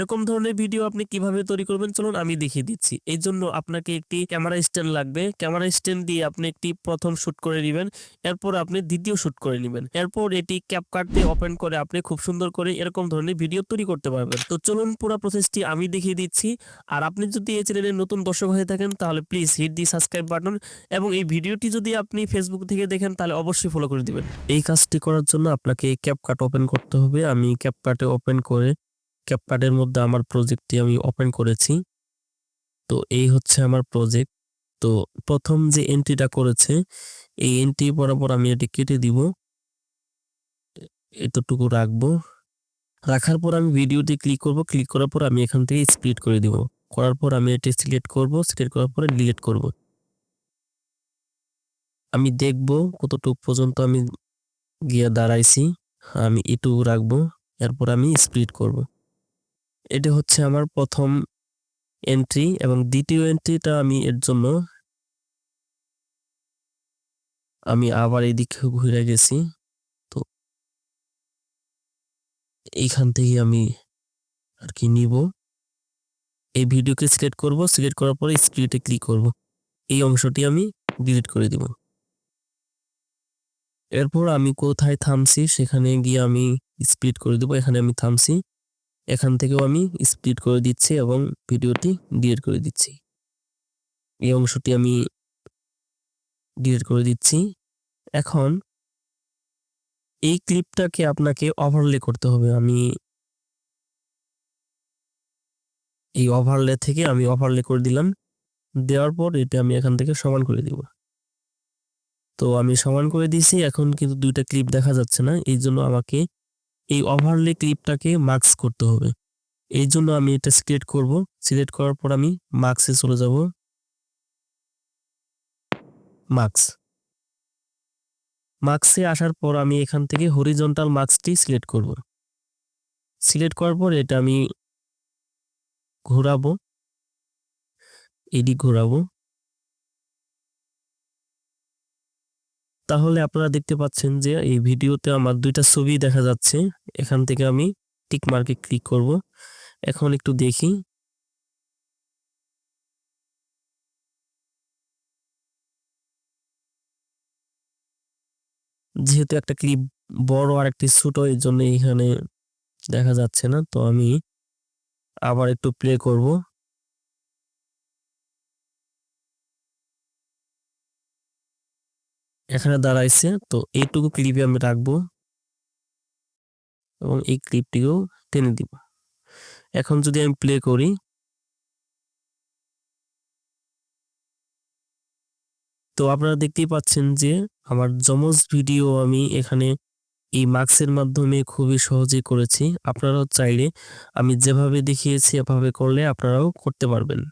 এরকম ধরনের ভিডিও আপনি কীভাবে তৈরি করবেন? চলুন আমি দেখিয়ে দিচ্ছি। এই জন্য আপনাকে একটি ক্যামেরা স্ট্যান্ড লাগবে। ক্যামেরা স্ট্যান্ড দিয়ে আপনি একটি প্রথম শুট করে নেবেন। এরপর আপনি দ্বিতীয় শুট করে নেবেন। এরপর এটি ক্যাপকাট দিয়ে ওপেন করে আপনি খুব সুন্দর করে এরকম ধরনের ভিডিও তৈরি করতে পারবেন। তো চলুন পুরো প্রসেসটি আমি দেখিয়ে দিচ্ছি। আর আপনি যদি এই চ্যানেলের নতুন দর্শক হয়ে থাকেন, তাহলে please hit the subscribe button এবং এই ভিডিওটি যদি আপনি ফেসবুক থেকে দেখেন, তাহলে অবশ্যই ফলো করে দিবেন। এই কাজটি করার জন্য আপনাকে ক্যাপকাট ওপেন করতে হবে। আমি ক্যাপকাটে ওপেন করে ক্যাপকাটের মধ্যে আমার প্রজেক্টটি আমি ওপেন করেছি। তো এই হচ্ছে আমার প্রজেক্ট তো প্রথম যে এন্ট্রিটা করেছে, এই এন্ট্রি বরাবর আমি এটি কেটে দিব। এতটুকু রাখব। রাখার পর আমি ভিডিওতে ক্লিক করব। ক্লিক করার পর আমি এখান থেকে স্প্লিট করে দিব। করার পর আমি এটি সিলেক্ট করব। সিলেক্ট করার পরে ডিলিট করব। আমি দেখব কতটুকু পর্যন্ত আমি গিয়ে দাঁড়াইছি। আমি এটুকু রাখব। এরপর আমি স্প্লিট করব। এটা হচ্ছে আমার প্রথম এন্ট্রি এবং দ্বিতীয় এন্ট্রিটা আমি এর জন্য আমি আবার এদিকে ঘুরে গেছি। তো এইখান থেকে আমি আর কি নিব। এই ভিডিওকে সিলেক্ট করব, সিলেক্ট করার পরে স্প্লিটে ক্লিক করব। এই অংশটি আমি ডিলিট করে দিব। এরপর আমি কোথায় থামছি সেখানে গিয়ে আমি স্পিড করে দেবো। এখানে আমি থামছি। এখান থেকেও আমি স্প্লিট করে দিচ্ছি এবং ভিডিওটি ডিলিট করে দিচ্ছি। এই অংশটি আমি ডিলিট করে দিচ্ছি। এখন এই ক্লিপটাকে আপনাকে ওভারলে করতে হবে। আমি এই ওভারলে থেকে আমি ওভারলে করে দিলাম। দেওয়ার পর এটা আমি এখান থেকে সমান করে দিব। তো আমি সমান করে দিয়েছি। এখন কিন্তু দুইটা ক্লিপ দেখা যাচ্ছে না। এই জন্য আমাকে এই ওভারলে ক্লিপটাকে মার্কস করতে হবে। এই জন্য আমি এটা সিলেক্ট করব। সিলেক্ট করার পর আমি মার্কসে চলে যাব। মার্কস মার্কসে আসার পর আমি এখান থেকে হরিজন্টাল মার্কসটি সিলেক্ট করব। সিলেক্ট করার পর এটা আমি ঘোরাবো। এডি ঘোরাবো। তাহলে আপনারা দেখতে পাচ্ছেন যে এই ভিডিওতে আমার দুইটা ছবি দেখা যাচ্ছে। এখান থেকে আমি টিক মার্কে ক্লিক করব। এখন একটু দেখি। যেহেতু একটা ক্লিপ বড় আর একটি ছোট, এই জন্য এখানে দেখা যাচ্ছে না, তো আমি আবার একটু প্লে করব। এখানে দাঁড়াইছে, তো এইটুকু ক্লিপে আমি রাখব। এবং এই ক্লিপটিও টেনে দিব। এখন যদি আমি প্লে করি। তো আপনারা দেখতেই পাচ্ছেন যে আমার জমজ ভিডিও আমি এখানে এই মার্কসের মাধ্যমে খুবই সহজে করেছি। আপনারাও চাইলে আমি যেভাবে দেখিয়েছি, এভাবে করলে আপনারাও করতে পারবেন।